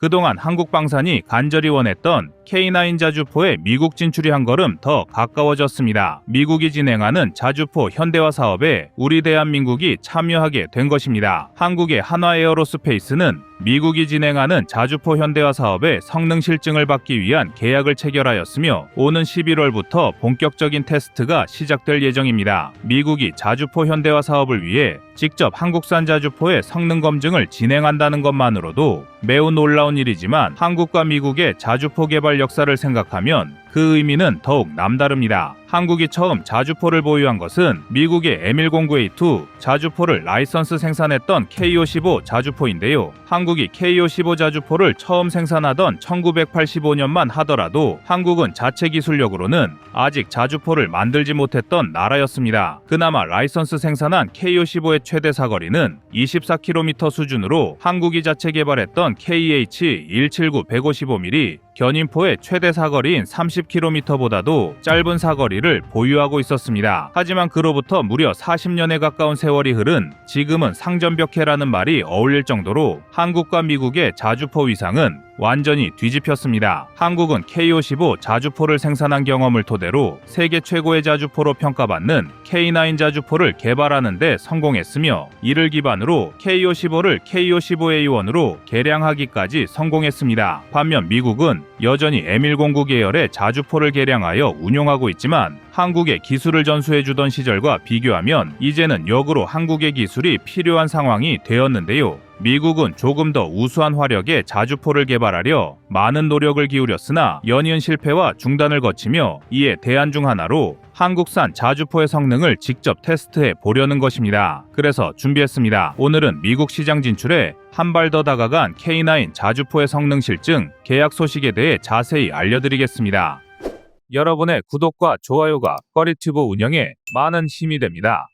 그동안 한국 방산이 간절히 원했던 K9 자주포의 미국 진출이 한 걸음 더 가까워졌습니다. 미국이 진행하는 자주포 현대화 사업에 우리 대한민국이 참여하게 된 것입니다. 한국의 한화 에어로스페이스는 미국이 진행하는 자주포 현대화 사업의 성능 실증을 받기 위한 계약을 체결하였으며 오는 11월부터 본격적인 테스트가 시작될 예정입니다. 미국이 자주포 현대화 사업을 위해 직접 한국산 자주포의 성능 검증을 진행한다는 것만으로도 매우 놀라운 일이지만 한국과 미국의 자주포 개발 역사를 생각하면 그 의미는 더욱 남다릅니다. 한국이 처음 자주포를 보유한 것은 미국의 M109A2 자주포를 라이선스 생산했던 K55 자주포인데요. 한국이 K55 자주포를 처음 생산하던 1985년만 하더라도 한국은 자체 기술력으로는 아직 자주포를 만들지 못했던 나라였습니다. 그나마 라이선스 생산한 K55의 최대 사거리는 24km 수준으로 한국이 자체 개발했던 KH179 155mm 견인포의 최대 사거리인 30km보다도 짧은 사거리를 보유하고 있었습니다. 하지만 그로부터 무려 40년에 가까운 세월이 흐른 지금은 상전벽해라는 말이 어울릴 정도로 한국과 미국의 자주포 위상은 완전히 뒤집혔습니다. 한국은 K55 자주포를 생산한 경험을 토대로 세계 최고의 자주포로 평가받는 K9 자주포를 개발하는 데 성공했으며 이를 기반으로 K55를 K55A1으로 개량하기까지 성공했습니다. 반면 미국은 여전히 M109 계열의 자주포를 개량하여 운용하고 있지만 한국의 기술을 전수해주던 시절과 비교하면 이제는 역으로 한국의 기술이 필요한 상황이 되었는데요. 미국은 조금 더 우수한 화력의 자주포를 개발하려 많은 노력을 기울였으나 연이은 실패와 중단을 거치며 이에 대안 중 하나로 한국산 자주포의 성능을 직접 테스트해 보려는 것입니다. 그래서 준비했습니다. 오늘은 미국 시장 진출에 한 발 더 다가간 K9 자주포의 성능 실증 계약 소식에 대해 자세히 알려드리겠습니다. 여러분의 구독과 좋아요가 꺼리튜브 운영에 많은 힘이 됩니다.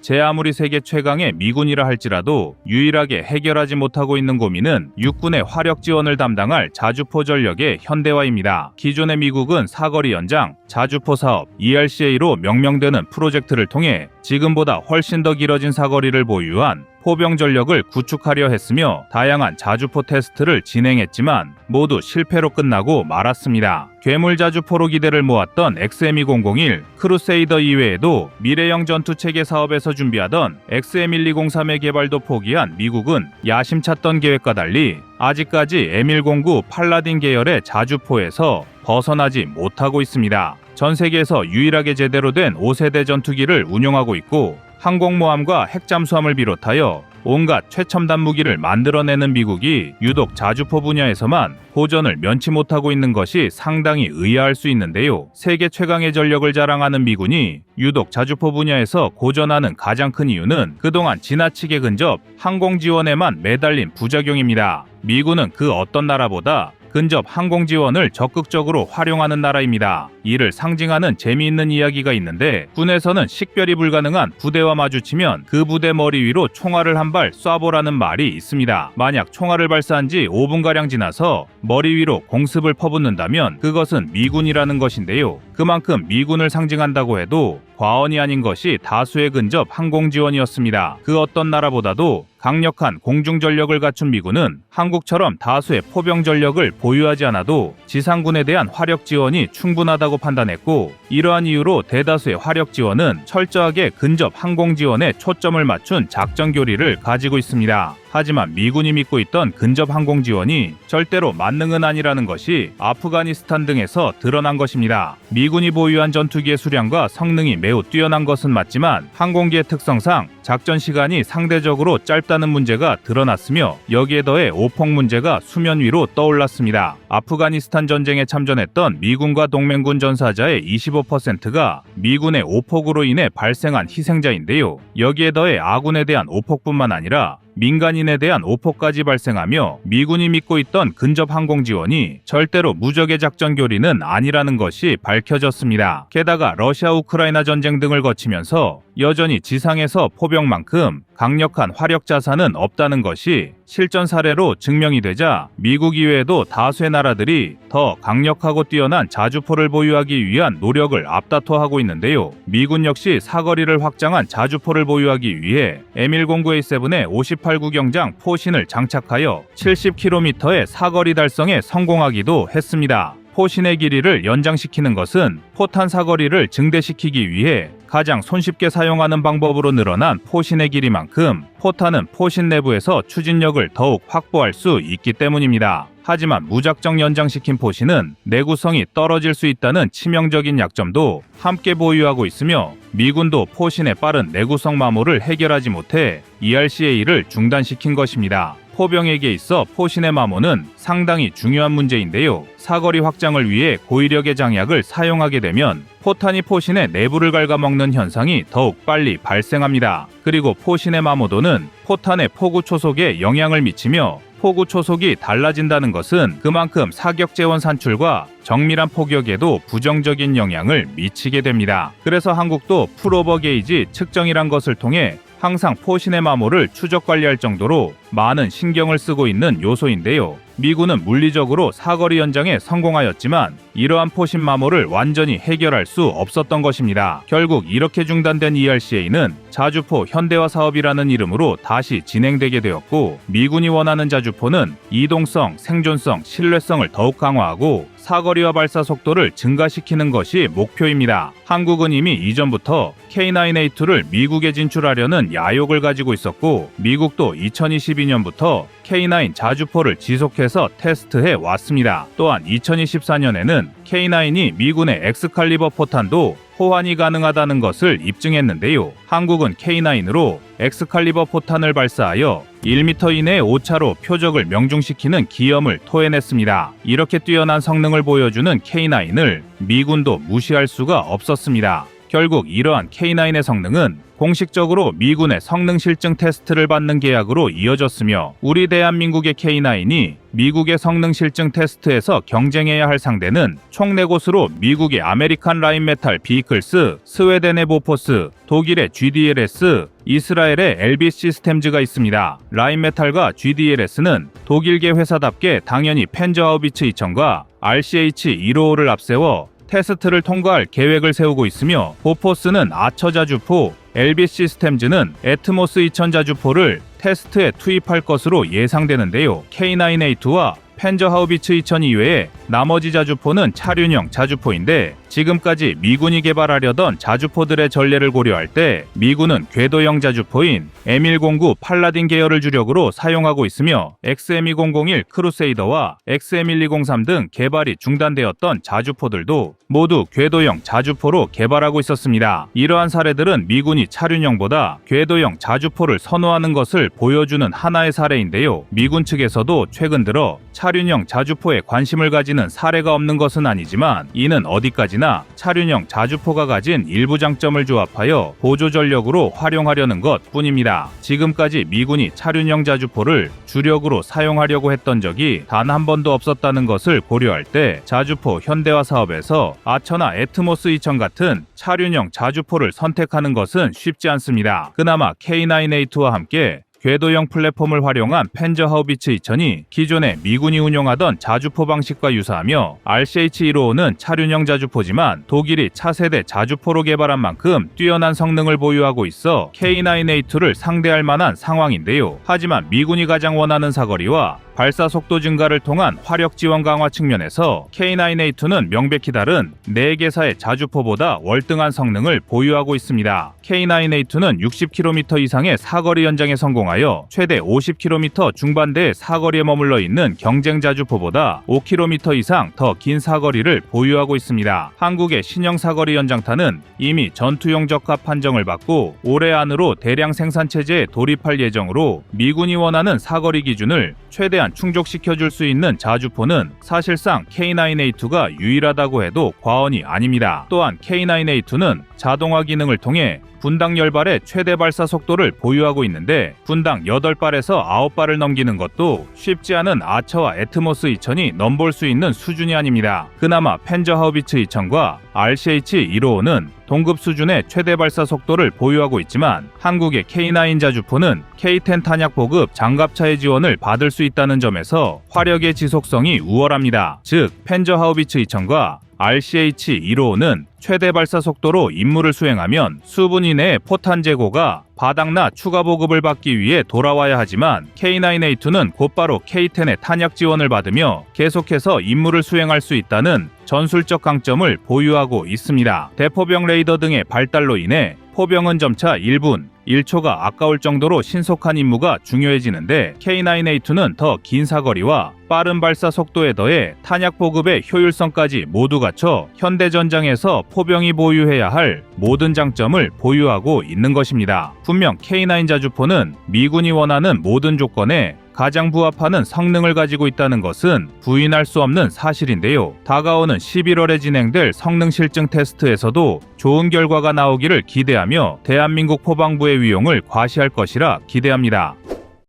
제 아무리 세계 최강의 미군이라 할지라도 유일하게 해결하지 못하고 있는 고민은 육군의 화력 지원을 담당할 자주포 전력의 현대화입니다. 기존의 미국은 사거리 연장, 자주포 사업, ERCA로 명명되는 프로젝트를 통해 지금보다 훨씬 더 길어진 사거리를 보유한 포병 전력을 구축하려 했으며 다양한 자주포 테스트를 진행했지만 모두 실패로 끝나고 말았습니다. 괴물 자주포로 기대를 모았던 XM2001, 크루세이더 이외에도 미래형 전투 체계 사업에서 준비하던 XM1203의 개발도 포기한 미국은 야심찼던 계획과 달리 아직까지 M109 팔라딘 계열의 자주포에서 벗어나지 못하고 있습니다. 전 세계에서 유일하게 제대로 된 5세대 전투기를 운용하고 있고 항공모함과 핵잠수함을 비롯하여 온갖 최첨단 무기를 만들어내는 미국이 유독 자주포 분야에서만 고전을 면치 못하고 있는 것이 상당히 의아할 수 있는데요. 세계 최강의 전력을 자랑하는 미군이 유독 자주포 분야에서 고전하는 가장 큰 이유는 그동안 지나치게 근접 항공 지원에만 매달린 부작용입니다. 미군은 그 어떤 나라보다 근접 항공 지원을 적극적으로 활용하는 나라입니다. 이를 상징하는 재미있는 이야기가 있는데 군에서는 식별이 불가능한 부대와 마주치면 그 부대 머리 위로 총알을 한 발 쏴보라는 말이 있습니다. 만약 총알을 발사한 지 5분가량 지나서 머리 위로 공습을 퍼붓는다면 그것은 미군이라는 것인데요. 그만큼 미군을 상징한다고 해도 과언이 아닌 것이 다수의 근접 항공 지원이었습니다. 그 어떤 나라보다도 강력한 공중 전력을 갖춘 미군은 한국처럼 다수의 포병 전력을 보유하지 않아도 지상군에 대한 화력 지원이 충분하다고 판단했고 이러한 이유로 대다수의 화력 지원은 철저하게 근접 항공 지원에 초점을 맞춘 작전 교리를 가지고 있습니다. 하지만 미군이 믿고 있던 근접 항공 지원이 절대로 만능은 아니라는 것이 아프가니스탄 등에서 드러난 것입니다. 미군이 보유한 전투기의 수량과 성능이 매우 뛰어난 것은 맞지만 항공기의 특성상 작전 시간이 상대적으로 짧다는 문제가 드러났으며 여기에 더해 오폭 문제가 수면 위로 떠올랐습니다. 아프가니스탄 전쟁에 참전했던 미군과 동맹군 전사자의 25%가 미군의 오폭으로 인해 발생한 희생자인데요. 여기에 더해 아군에 대한 오폭뿐만 아니라 민간인에 대한 오폭까지 발생하며 미군이 믿고 있던 근접 항공 지원이 절대로 무적의 작전 교리는 아니라는 것이 밝혀졌습니다. 게다가 러시아 우크라이나 전쟁 등을 거치면서 여전히 지상에서 포병만큼 강력한 화력 자산은 없다는 것이 실전 사례로 증명이 되자 미국 이외에도 다수의 나라들이 더 강력하고 뛰어난 자주포를 보유하기 위한 노력을 앞다퉈하고 있는데요. 미군 역시 사거리를 확장한 자주포를 보유하기 위해 M109A7의 58구경장 포신을 장착하여 70km의 사거리 달성에 성공하기도 했습니다. 포신의 길이를 연장시키는 것은 포탄 사거리를 증대시키기 위해 가장 손쉽게 사용하는 방법으로 늘어난 포신의 길이만큼 포탄은 포신 내부에서 추진력을 더욱 확보할 수 있기 때문입니다. 하지만 무작정 연장시킨 포신은 내구성이 떨어질 수 있다는 치명적인 약점도 함께 보유하고 있으며 미군도 포신의 빠른 내구성 마모를 해결하지 못해 ERCA를 중단시킨 것입니다. 포병에게 있어 포신의 마모는 상당히 중요한 문제인데요. 사거리 확장을 위해 고위력의 장약을 사용하게 되면 포탄이 포신의 내부를 갉아먹는 현상이 더욱 빨리 발생합니다. 그리고 포신의 마모도는 포탄의 포구 초속에 영향을 미치며 포구 초속이 달라진다는 것은 그만큼 사격 재원 산출과 정밀한 포격에도 부정적인 영향을 미치게 됩니다. 그래서 한국도 풀오버 게이지 측정이란 것을 통해 항상 포신의 마모를 추적 관리할 정도로 많은 신경을 쓰고 있는 요소인데요. 미군은 물리적으로 사거리 연장에 성공하였지만 이러한 포신 마모를 완전히 해결할 수 없었던 것입니다. 결국 이렇게 중단된 ERCA는 자주포 현대화 사업이라는 이름으로 다시 진행되게 되었고 미군이 원하는 자주포는 이동성, 생존성, 신뢰성을 더욱 강화하고 사거리와 발사 속도를 증가시키는 것이 목표입니다. 한국은 이미 이전부터 K9A2를 미국에 진출하려는 야욕을 가지고 있었고 미국도 2022년부터 K9 자주포를 지속해서 테스트해 왔습니다. 또한 2024년에는 K9이 미군의 엑스칼리버 포탄도 호환이 가능하다는 것을 입증했는데요. 한국은 K9으로 엑스칼리버 포탄을 발사하여 1m 이내 오차로 표적을 명중시키는 기염을 토해냈습니다. 이렇게 뛰어난 성능을 보여주는 K9을 미군도 무시할 수가 없었습니다. 결국 이러한 K9의 성능은 공식적으로 미군의 성능 실증 테스트를 받는 계약으로 이어졌으며 우리 대한민국의 K9이 미국의 성능 실증 테스트에서 경쟁해야 할 상대는 총내곳으로 미국의 아메리칸 라인 메탈 비클스, 스웨덴의 보포스, 독일의 GDLS, 이스라엘의 LB 시스템즈가 있습니다. 라인 메탈과 GDLS는 독일계 회사답게 당연히 펜저하우비츠 2000과 RCH 155를 앞세워 테스트를 통과할 계획을 세우고 있으며 보포스는 아처 자주포, LB 시스템즈는 애트모스 2000 자주포를 테스트에 투입할 것으로 예상되는데요. K9A2와 펜저 하우비츠 2000 이외에 나머지 자주포는 차륜형 자주포인데 지금까지 미군이 개발하려던 자주포들의 전례를 고려할 때 미군은 궤도형 자주포인 M109 팔라딘 계열을 주력으로 사용하고 있으며 XM2001 크루세이더와 XM1203 등 개발이 중단되었던 자주포들도 모두 궤도형 자주포로 개발하고 있었습니다. 이러한 사례들은 미군이 차륜형보다 궤도형 자주포를 선호하는 것을 보여주는 하나의 사례인데요. 미군 측에서도 최근 들어 차륜형 자주포에 관심을 가지는 사례가 없는 것은 아니지만 이는 어디까지 나 차륜형 자주포가 가진 일부 장점을 조합하여 보조 전력으로 활용하려는 것 뿐입니다. 지금까지 미군이 차륜형 자주포를 주력으로 사용하려고 했던 적이 단 한 번도 없었다는 것을 고려할 때 자주포 현대화 사업에서 아처나 애트모스 2000 같은 차륜형 자주포를 선택하는 것은 쉽지 않습니다. 그나마 K9A2와 함께 궤도형 플랫폼을 활용한 펜저 하우비츠 2000이 기존의 미군이 운용하던 자주포 방식과 유사하며 RCH-155는 차륜형 자주포지만 독일이 차세대 자주포로 개발한 만큼 뛰어난 성능을 보유하고 있어 K9A2를 상대할 만한 상황인데요. 하지만 미군이 가장 원하는 사거리와 발사 속도 증가를 통한 화력 지원 강화 측면에서 K9A2는 명백히 다른 4개사의 자주포보다 월등한 성능을 보유하고 있습니다. K9A2는 60km 이상의 사거리 연장에 성공하여 최대 50km 중반대의 사거리에 머물러 있는 경쟁 자주포보다 5km 이상 더 긴 사거리를 보유하고 있습니다. 한국의 신형 사거리 연장탄은 이미 전투용 적합 판정을 받고 올해 안으로 대량 생산 체제에 돌입할 예정으로 미군이 원하는 사거리 기준을 최대한 충족시켜줄 수 있는 자주포는 사실상 K9A2가 유일하다고 해도 과언이 아닙니다. 또한 K9A2는 자동화 기능을 통해 분당 10발의 최대 발사 속도를 보유하고 있는데 분당 8발에서 9발을 넘기는 것도 쉽지 않은 아처와 에트모스 2000이 넘볼 수 있는 수준이 아닙니다. 그나마 펜저 하우비츠 2000과 RCH-155는 동급 수준의 최대 발사 속도를 보유하고 있지만 한국의 K9 자주포는 K10 탄약 보급 장갑차의 지원을 받을 수 있다는 점에서 화력의 지속성이 우월합니다. 즉 펜저 하우비츠 2000과 RCH-155는 최대 발사 속도로 임무를 수행하면 수분 이내의 포탄 재고가 바닥나 추가 보급을 받기 위해 돌아와야 하지만 K9A2는 곧바로 K10의 탄약 지원을 받으며 계속해서 임무를 수행할 수 있다는 전술적 강점을 보유하고 있습니다. 대포병 레이더 등의 발달로 인해 포병은 점차 1분, 1초가 아까울 정도로 신속한 임무가 중요해지는데 K9A2는 더 긴 사거리와 빠른 발사 속도에 더해 탄약 보급의 효율성까지 모두 갖춰 현대 전장에서 포병이 보유해야 할 모든 장점을 보유하고 있는 것입니다. 분명 K9 자주포는 미군이 원하는 모든 조건에 가장 부합하는 성능을 가지고 있다는 것은 부인할 수 없는 사실인데요. 다가오는 11월에 진행될 성능 실증 테스트에서도 좋은 결과가 나오기를 기대하며 대한민국 포방부의 위용을 과시할 것이라 기대합니다.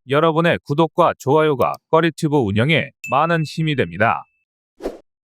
여러분의 구독과 좋아요가 꺼리튜브 운영에 많은 힘이 됩니다.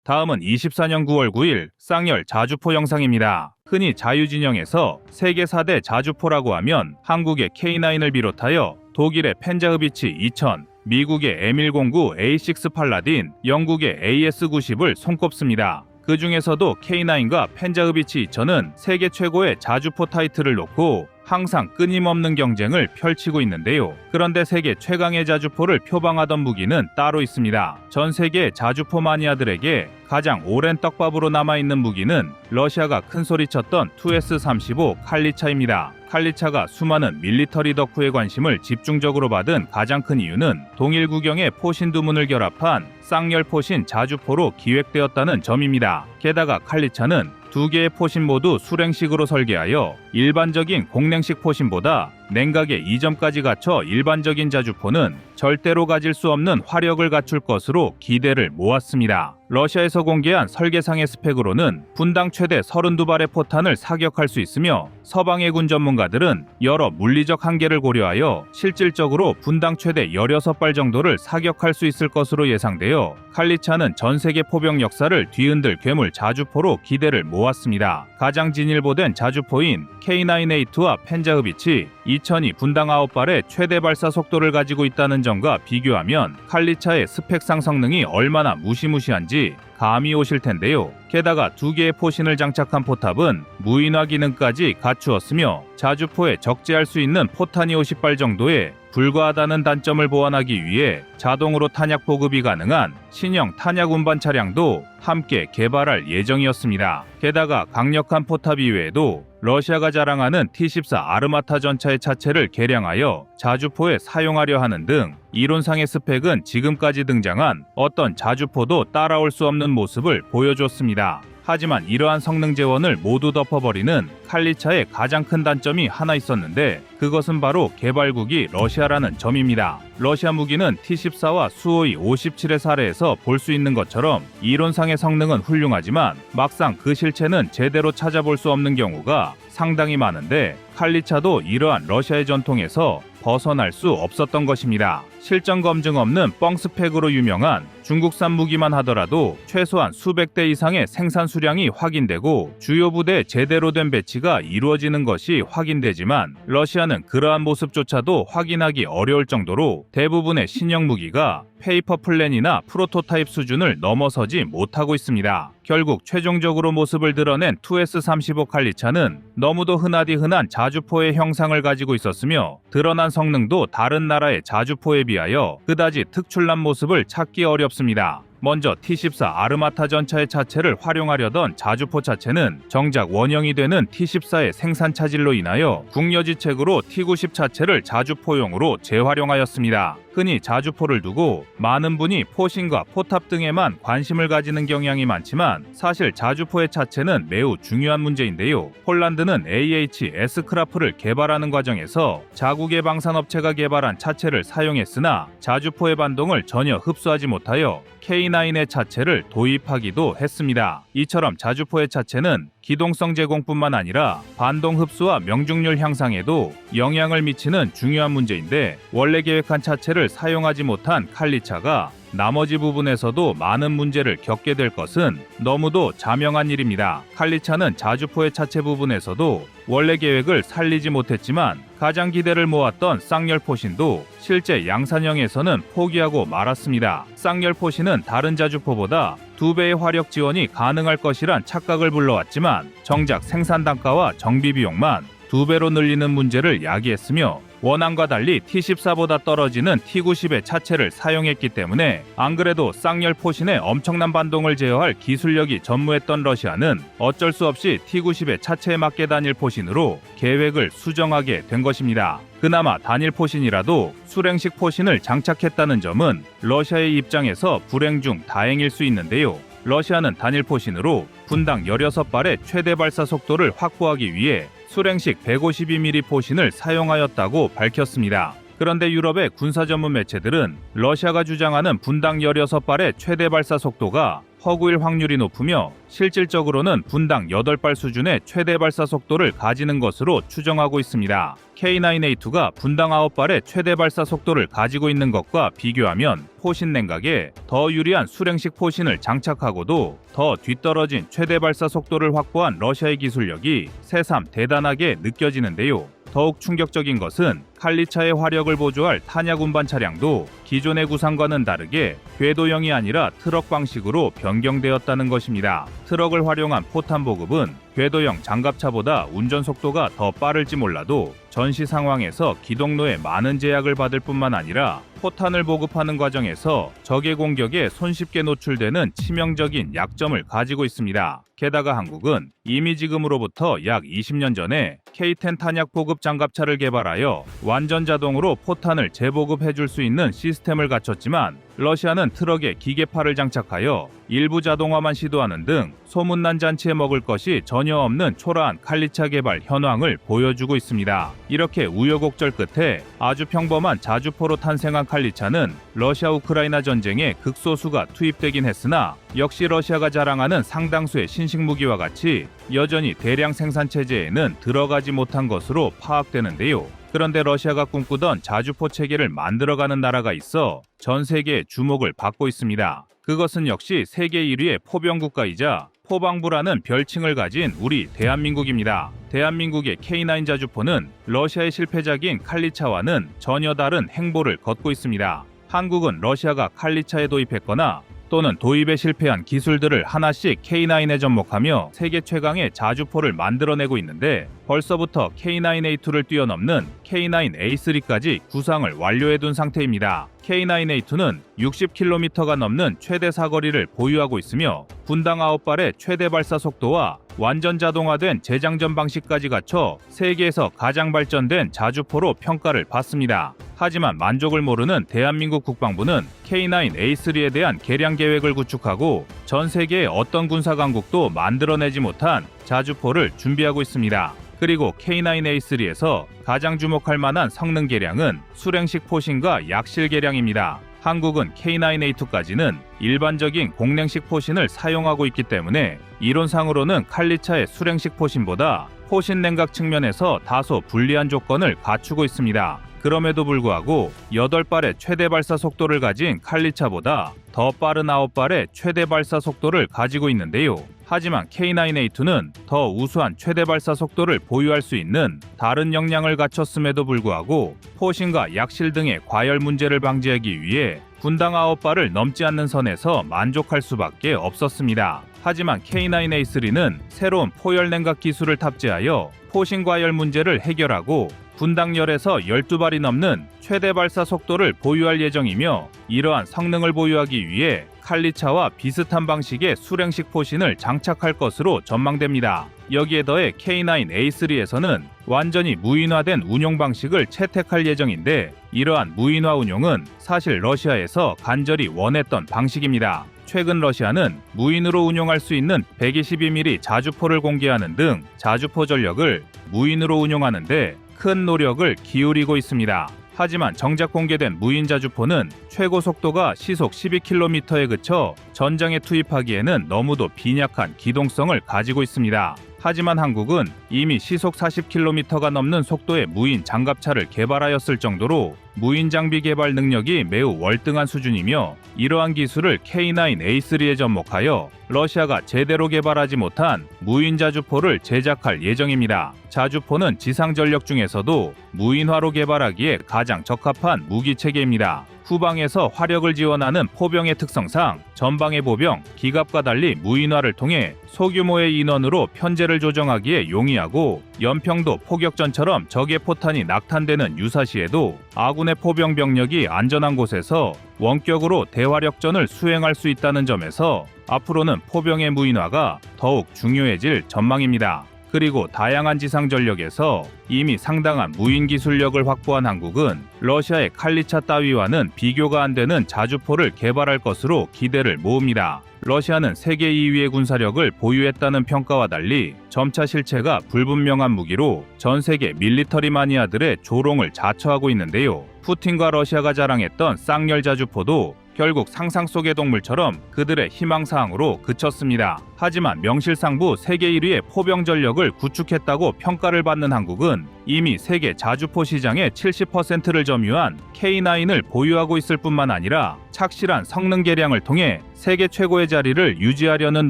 다음은 24년 9월 9일 쌍열 자주포 영상입니다. 흔히 자유진영에서 세계 4대 자주포라고 하면 한국의 K9을 비롯하여 독일의 펜자흐비치 2000, 미국의 M109 A6 팔라딘, 영국의 AS90을 손꼽습니다. 그 중에서도 K9과 펜자흐비치 2000은 세계 최고의 자주포 타이틀을 놓고 항상 끊임없는 경쟁을 펼치고 있는데요. 그런데 세계 최강의 자주포를 표방하던 무기는 따로 있습니다. 전 세계 자주포 마니아들에게 가장 오랜 떡밥으로 남아있는 무기는 러시아가 큰소리쳤던 2S-35 칼리차입니다. 칼리차가 수많은 밀리터리 덕후의 관심을 집중적으로 받은 가장 큰 이유는 동일 구경의 포신 두 문을 결합한 쌍열 포신 자주포로 기획되었다는 점입니다. 게다가 칼리차는 두 개의 포신 모두 수랭식으로 설계하여 일반적인 공랭식 포신보다 냉각의 이점까지 갖춰 일반적인 자주포는 절대로 가질 수 없는 화력을 갖출 것으로 기대를 모았습니다. 러시아에서 공개한 설계상의 스펙으로는 분당 최대 32발의 포탄을 사격할 수 있으며 서방의 군 전문가들은 여러 물리적 한계를 고려하여 실질적으로 분당 최대 16발 정도를 사격할 수 있을 것으로 예상되어 칼리차는 전 세계 포병 역사를 뒤흔들 괴물 자주포로 기대를 모았습니다. 가장 진일보된 자주포인 K9A2와 펜자흐비치 2002 분당 9발의 최대 발사 속도를 가지고 있다는 점과 비교하면 칼리차의 스펙상 성능이 얼마나 무시무시한지 감이 오실 텐데요. 게다가 두 개의 포신을 장착한 포탑은 무인화 기능까지 갖추었으며 자주포에 적재할 수 있는 포탄이 50발 정도에 불과하다는 단점을 보완하기 위해 자동으로 탄약 보급이 가능한 신형 탄약 운반 차량도 함께 개발할 예정이었습니다. 게다가 강력한 포탑 이외에도 러시아가 자랑하는 T-14 아르마타 전차의 차체를 개량하여 자주포에 사용하려 하는 등 이론상의 스펙은 지금까지 등장한 어떤 자주포도 따라올 수 없는 모습을 보여줬습니다. 하지만 이러한 성능 재원을 모두 덮어버리는 칼리차의 가장 큰 단점이 하나 있었는데 그것은 바로 개발국이 러시아라는 점입니다. 러시아 무기는 T-14와 수호이 57의 사례에서 볼 수 있는 것처럼 이론상의 성능은 훌륭하지만 막상 그 실체는 제대로 찾아볼 수 없는 경우가 상당히 많은데 칼리차도 이러한 러시아의 전통에서 벗어날 수 없었던 것입니다. 실전 검증 없는 뻥 스펙으로 유명한 중국산 무기만 하더라도 최소한 수백 대 이상의 생산 수량이 확인되고 주요 부대 제대로 된 배치가 이루어지는 것이 확인되지만 러시아는 그러한 모습조차도 확인하기 어려울 정도로 대부분의 신형 무기가 페이퍼 플랜이나 프로토타입 수준을 넘어서지 못하고 있습니다. 결국 최종적으로 모습을 드러낸 2S35 칼리차는 너무도 흔하디 흔한 자주포의 형상을 가지고 있었으며 드러난 성능도 다른 나라의 자주포에 비하여 그다지 특출난 모습을 찾기 어렵습니다. 먼저 T-14 아르마타 전차의 차체를 활용하려던 자주포 차체는 정작 원형이 되는 T-14의 생산 차질로 인하여 국여지책으로 T-90 차체를 자주포용으로 재활용하였습니다. 흔히 자주포를 두고 많은 분이 포신과 포탑 등에만 관심을 가지는 경향이 많지만 사실 자주포의 차체는 매우 중요한 문제인데요. 폴란드는 AH S크라프를 개발하는 과정에서 자국의 방산업체가 개발한 차체를 사용했으나 자주포의 반동을 전혀 흡수하지 못하여 K9의 차체를 도입하기도 했습니다. 이처럼 자주포의 차체는 기동성 제공뿐만 아니라 반동 흡수와 명중률 향상에도 영향을 미치는 중요한 문제인데 원래 계획한 차체를 사용하지 못한 칼리차가 나머지 부분에서도 많은 문제를 겪게 될 것은 너무도 자명한 일입니다. 칼리차는 자주포의 차체 부분에서도 원래 계획을 살리지 못했지만 가장 기대를 모았던 쌍열 포신도 실제 양산형에서는 포기하고 말았습니다. 쌍열 포신은 다른 자주포보다 두 배의 화력 지원이 가능할 것이란 착각을 불러왔지만 정작 생산 단가와 정비 비용만 두 배로 늘리는 문제를 야기했으며 원안과 달리 T14보다 떨어지는 T90의 차체를 사용했기 때문에 안 그래도 쌍열 포신의 엄청난 반동을 제어할 기술력이 전무했던 러시아는 어쩔 수 없이 T90의 차체에 맞게 단일 포신으로 계획을 수정하게 된 것입니다. 그나마 단일 포신이라도 수랭식 포신을 장착했다는 점은 러시아의 입장에서 불행 중 다행일 수 있는데요. 러시아는 단일 포신으로 분당 16발의 최대 발사 속도를 확보하기 위해 수랭식 152mm 포신을 사용하였다고 밝혔습니다. 그런데 유럽의 군사 전문 매체들은 러시아가 주장하는 분당 16발의 최대 발사 속도가 허구일 확률이 높으며 실질적으로는 분당 8발 수준의 최대 발사 속도를 가지는 것으로 추정하고 있습니다. K9A2가 분당 9발의 최대 발사 속도를 가지고 있는 것과 비교하면 포신 냉각에 더 유리한 수랭식 포신을 장착하고도 더 뒤떨어진 최대 발사 속도를 확보한 러시아의 기술력이 새삼 대단하게 느껴지는데요. 더욱 충격적인 것은 칼리차의 화력을 보조할 탄약 운반 차량도 기존의 구상과는 다르게 궤도형이 아니라 트럭 방식으로 변경되었다는 것입니다. 트럭을 활용한 포탄 보급은 궤도형 장갑차보다 운전 속도가 더 빠를지 몰라도 전시 상황에서 기동로에 많은 제약을 받을 뿐만 아니라 포탄을 보급하는 과정에서 적의 공격에 손쉽게 노출되는 치명적인 약점을 가지고 있습니다. 게다가 한국은 이미 지금으로부터 약 20년 전에 K-10 탄약 보급 장갑차를 개발하여 완전 자동으로 포탄을 재보급해 줄 수 있는 시스템을 갖췄지만 러시아는 트럭에 기계팔을 장착하여 일부 자동화만 시도하는 등 소문난 잔치에 먹을 것이 전혀 없는 초라한 칼리차 개발 현황을 보여주고 있습니다. 이렇게 우여곡절 끝에 아주 평범한 자주포로 탄생한 칼리차는 러시아 우크라이나 전쟁에 극소수가 투입되긴 했으나 역시 러시아가 자랑하는 상당수의 신식 무기와 같이 여전히 대량 생산 체제에는 들어가지 못한 것으로 파악되는데요. 그런데 러시아가 꿈꾸던 자주포 체계를 만들어가는 나라가 있어 전 세계의 주목을 받고 있습니다. 그것은 역시 세계 1위의 포병 국가이자 포방부라는 별칭을 가진 우리 대한민국입니다. 대한민국의 K9 자주포는 러시아의 실패작인 칼리차와는 전혀 다른 행보를 걷고 있습니다. 한국은 러시아가 칼리차에 도입했거나 또는 도입에 실패한 기술들을 하나씩 K9에 접목하며 세계 최강의 자주포를 만들어내고 있는데 벌써부터 K9A2를 뛰어넘는 K9A3까지 구상을 완료해둔 상태입니다. K9A2는 60km가 넘는 최대 사거리를 보유하고 있으며 분당 9발의 최대 발사 속도와 완전 자동화된 재장전 방식까지 갖춰 세계에서 가장 발전된 자주포로 평가를 받습니다. 하지만 만족을 모르는 대한민국 국방부는 K9A3에 대한 개량 계획을 구축하고 전 세계의 어떤 군사 강국도 만들어내지 못한 자주포를 준비하고 있습니다. 그리고 K9A3에서 가장 주목할 만한 성능 개량은 수랭식 포신과 약실 개량입니다. 한국은 K9A2까지는 일반적인 공랭식 포신을 사용하고 있기 때문에 이론상으로는 칼리차의 수랭식 포신보다 포신 냉각 측면에서 다소 불리한 조건을 갖추고 있습니다. 그럼에도 불구하고 8발의 최대 발사 속도를 가진 칼리차보다 더 빠른 9발의 최대 발사 속도를 가지고 있는데요. 하지만 K9A2는 더 우수한 최대 발사 속도를 보유할 수 있는 다른 역량을 갖췄음에도 불구하고 포신과 약실 등의 과열 문제를 방지하기 위해 분당 9발을 넘지 않는 선에서 만족할 수밖에 없었습니다. 하지만 K9A3는 새로운 포열 냉각 기술을 탑재하여 포신 과열 문제를 해결하고 분당열에서 12발이 넘는 최대 발사 속도를 보유할 예정이며 이러한 성능을 보유하기 위해 칼리차와 비슷한 방식의 수랭식 포신을 장착할 것으로 전망됩니다. 여기에 더해 K9A3에서는 완전히 무인화된 운용 방식을 채택할 예정인데 이러한 무인화 운용은 사실 러시아에서 간절히 원했던 방식입니다. 최근 러시아는 무인으로 운용할 수 있는 122mm 자주포를 공개하는 등 자주포 전력을 무인으로 운용하는데 큰 노력을 기울이고 있습니다. 하지만 정작 공개된 무인 자 주포는 최고 속도가 시속 12km에 그쳐 전장에 투입하기에는 너무도 빈약한 기동성을 가지고 있습니다. 하지만 한국은 이미 시속 40km가 넘는 속도의 무인 장갑차를 개발하였을 정도로 무인 장비 개발 능력이 매우 월등한 수준이며 이러한 기술을 K9A3에 접목하여 러시아가 제대로 개발하지 못한 무인 자주포를 제작할 예정입니다. 자주포는 지상 전력 중에서도 무인화로 개발하기에 가장 적합한 무기 체계입니다. 후방에서 화력을 지원하는 포병의 특성상 전방의 보병, 기갑과 달리 무인화를 통해 소규모의 인원으로 편제를 조정하기에 용이하고 연평도 포격전처럼 적의 포탄이 낙탄되는 유사시에도 아군 의 포병 병력이 안전한 곳에서 원격으로 대화력전을 수행할 수 있다는 점에서 앞으로는 포병의 무인화가 더욱 중요해질 전망입니다. 그리고 다양한 지상 전력에서 이미 상당한 무인 기술력을 확보한 한국은 러시아의 칼리차 따위와는 비교가 안 되는 자주포를 개발할 것으로 기대를 모읍니다. 러시아는 세계 2위의 군사력을 보유했다는 평가와 달리 점차 실체가 불분명한 무기로 전 세계 밀리터리 마니아들의 조롱을 자처하고 있는데요. 푸틴과 러시아가 자랑했던 쌍열 자주포도 결국 상상 속의 동물처럼 그들의 희망사항으로 그쳤습니다. 하지만 명실상부 세계 1위의 포병 전력을 구축했다고 평가를 받는 한국은 이미 세계 자주포 시장의 70%를 점유한 K9을 보유하고 있을 뿐만 아니라 착실한 성능 개량을 통해 세계 최고의 자리를 유지하려는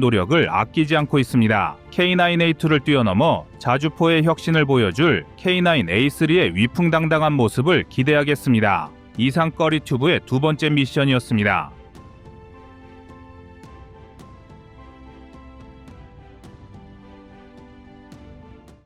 노력을 아끼지 않고 있습니다. K9A2를 뛰어넘어 자주포의 혁신을 보여줄 K9A3의 위풍당당한 모습을 기대하겠습니다. 이상 꺼리 튜브의 두 번째 미션이었습니다.